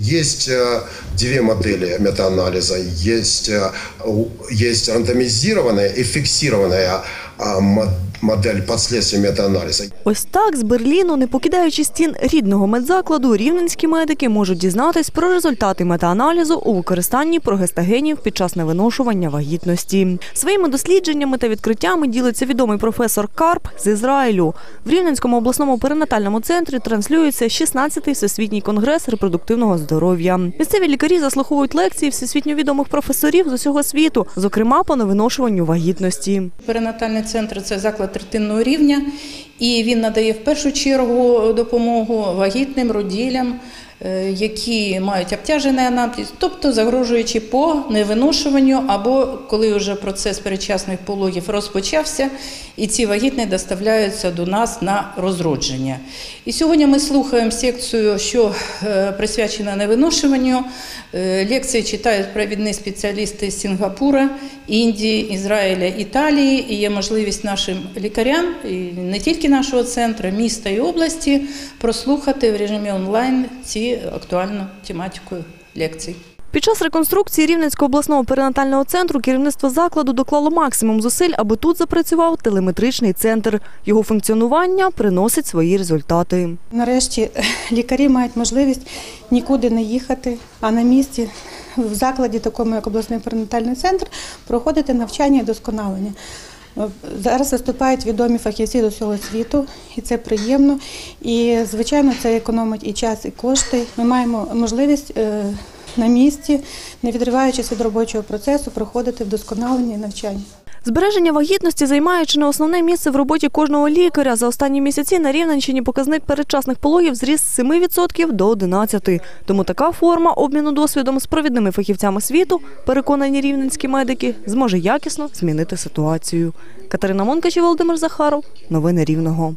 Есть э, две модели метаанализа. Есть, э, есть рандомизированная и фиксированная а, мо- модель последствий метаанализа. Ось так з Берліну, не покидаючи стін рідного медзакладу, рівненські медики можуть дізнатись про результати метааналізу у використанні прогестагенів під час невиношування вагітності. Своїми дослідженнями та відкриттями ділиться відомий професор Карп з Ізраїлю. В Рівненському обласному перинатальному центрі транслюється 16-й всесвітній конгрес репродуктивного здоров'я. Місцеві лікарі заслуховують лекції всесвітньо відомих професорів з усього світу, зокрема по невиношуванню вагітності. Перинатальний центр це заклад третинного рівня, і він надає в першу чергу допомогу вагітним роділям, які мають обтяжений анамнез, тобто загрожуючи по невиношуванню, або коли вже процес передчасних пологів розпочався, і ці вагітні доставляються до нас на розродження. І сьогодні ми слухаємо секцію, що е, присвячена невиношуванню. Е, Лекції читають провідні спеціалісти з Сінгапура, Індії, Ізраїля, Італії. І є можливість нашим лікарям, і не тільки нашого центру, міста і області, прослухати в режимі онлайн ці актуальну тематику лекцій. Під час реконструкції Рівненського обласного перинатального центру керівництво закладу доклало максимум зусиль, аби тут запрацював телеметричний центр. Його функціонування приносить свої результати. Нарешті лікарі мають можливість нікуди не їхати, а на місці в закладі, такому як обласний перинатальний центр, проходити навчання і досконалення. Зараз виступають відомі фахівці з усього світу, і це приємно. І, звичайно, це економить і час, і кошти. Ми маємо можливість е, на місці, не відриваючись від робочого процесу, проходити вдосконалення і навчання. Збереження вагітності займає чи не основне місце в роботі кожного лікаря. За останні місяці на Рівненщині показник передчасних пологів зріс з 7% до 11%. Тому така форма обміну досвідом з провідними фахівцями світу, переконані рівненські медики, зможе якісно змінити ситуацію. Катерина Монкач і Володимир Захаров. Новини Рівного.